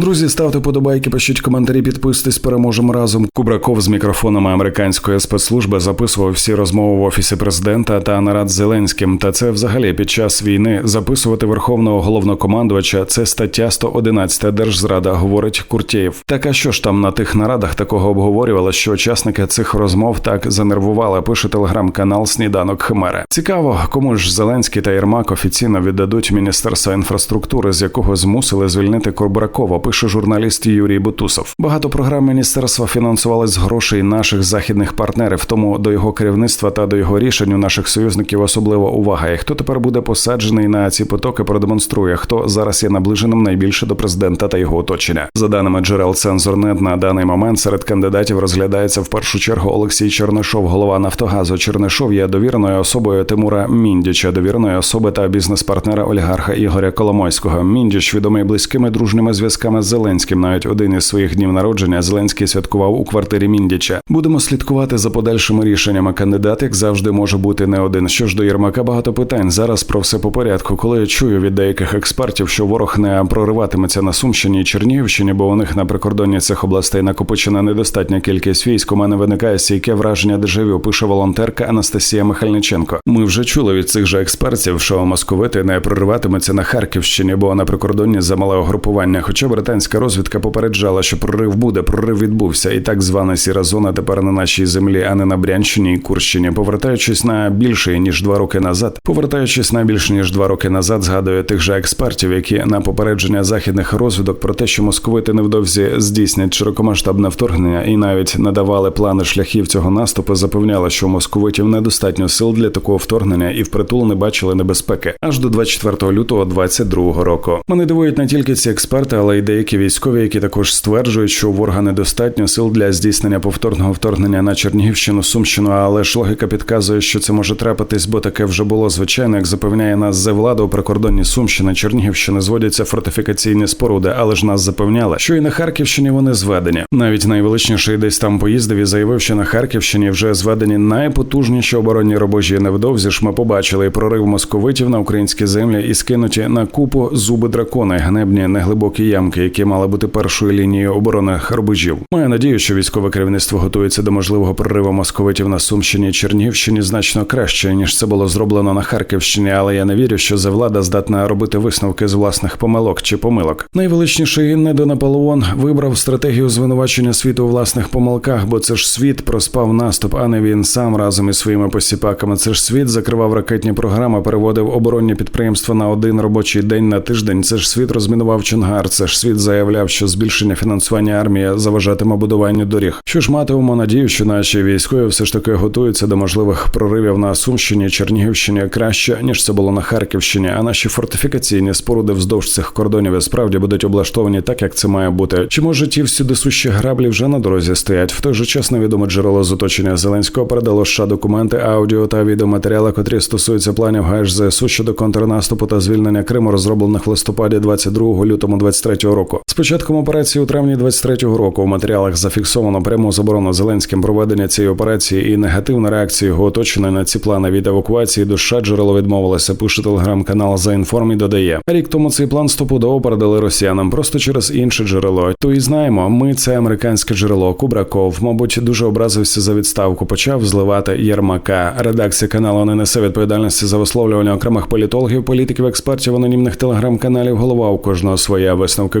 Друзі, ставте подобайки, пишіть коментарі, підписуйтесь, переможемо разом. Кубраков з мікрофонами американської спецслужби записував всі розмови в офісі президента та нарад з Зеленським. Та це взагалі під час війни записувати верховного головнокомандувача. Це стаття 111 Держзрада, говорить Куртєєв. Так а що ж там на тих нарадах такого обговорювали, що учасники цих розмов так занервували. Пише телеграм-канал Сніданок Хмери. Цікаво, кому ж Зеленський та Єрмак офіційно віддадуть міністерства інфраструктури, з якого змусили звільнити Курбракова. Пише журналіст Юрій Бутусов. Багато програм міністерства фінансувались з грошей наших західних партнерів. Тому до його керівництва та до його рішень у наших союзників особлива увага. І хто тепер буде посаджений на ці потоки, продемонструє, хто зараз є наближеним найбільше до президента та його оточення. За даними джерел Цензорнет, на даний момент серед кандидатів розглядається в першу чергу Олексій Чернишов, голова Нафтогазу. Чернишов є довіреною особою Тимура Міндіча, довіреної особи та бізнес-партнера олігарха Ігоря Коломойського. Міндіч відомий близькими дружніми зв'язками з Зеленським. Навіть один із своїх днів народження Зеленський святкував у квартирі Міндіча. Будемо слідкувати за подальшими рішеннями. Кандидат, як завжди, може бути не один. Що ж до Єрмака, багато питань. Зараз про все по порядку. Коли я чую від деяких експертів, що ворог не прориватиметься на Сумщині і Чернігівщині, бо у них на прикордонні цих областей накопичена недостатня кількість військ. У мене виникає стійке враження дежавю, пише волонтерка Анастасія Михальниченко. Ми вже чули від цих же експертів, що московити не прориватиметься на Харківщині, бо на прикордонні замале угрупування. Хоча британська розвідка попереджала, що прорив буде, прорив відбувся, і так звана сіра зона тепер на нашій землі, а не на Брянщині і Курщині. Повертаючись на більше ніж два роки назад, повертаючись на більше ніж два роки назад, згадує тих же експертів, які на попередження західних розвідок про те, що московити невдовзі здійснять широкомасштабне вторгнення, і навіть надавали плани шляхів цього наступу, запевняли, що московитів недостатньо сил для такого вторгнення і впритул не бачили небезпеки аж до 24 лютого 2022 року. Мене дивують не тільки ці експерти, але й деякі військові, які також стверджують, що у ворога недостатньо сил для здійснення повторного вторгнення на Чернігівщину, Сумщину. Але ж логіка підказує, що це може трапитись, бо таке вже було звичайно, як запевняє нас за влада у прикордонні Сумщини, Чернігівщини зводяться фортифікаційні споруди, але ж нас запевняли, що і на Харківщині вони зведені. Навіть найвеличніший десь там поїздив і заявив, що на Харківщині вже зведені найпотужніші оборонні робожі. Невдовзі ж ми побачили прорив московитів на українські землі і скинуті на купу зуби дракони, гнебні неглибокі ямки, які мали бути першою лінією оборони рубежів. Маю надію, що військове керівництво готується до можливого прориву московитів на Сумщині і Чернігівщині значно краще ніж це було зроблено на Харківщині, але я не вірю, що завлада здатна робити висновки з власних помилок чи помилок. Найвеличніший недонаполеон вибрав стратегію звинувачення світу у власних помилках, бо це ж світ проспав наступ, а не він сам разом із своїми посіпаками. Це ж світ закривав ракетні програми, переводив оборонні підприємства на один робочий день на тиждень. Це ж світ розмінував Чонгар. Це ж світ заявляв, що збільшення фінансування армії заважатиме будуванню доріг. Що ж матимемо надію, що наші військові все ж таки готуються до можливих проривів на Сумщині, Чернігівщині краще ніж це було на Харківщині. А наші фортифікаційні споруди вздовж цих кордонів і справді будуть облаштовані так, як це має бути. Чи може ті всюди сущі граблі вже на дорозі стоять? В той же час невідоме джерело з оточення Зеленського передало США документи, аудіо та відеоматеріали, котрі стосуються планів ГАЕШ ЗСУ щодо контрнаступу та звільнення Криму, розроблених в листопаді 22 лютому 23 року. З початком операції у травні 23 року у матеріалах зафіксовано пряму заборону Зеленським проведення цієї операції і негативна реакція його оточення на ці плани від евакуації до США джерело відмовилося. Пише телеграм-канал за інформ додає. Рік тому цей план стопудово передали росіянам просто через інше джерело. То і знаємо, ми це американське джерело. Кубраков, мабуть, дуже образився за відставку. Почав зливати Єрмака. Редакція каналу не несе відповідальності за висловлювання окремих політологів, політиків, експертів, анонімних телеграм-каналів. Голова у кожного своя висновки.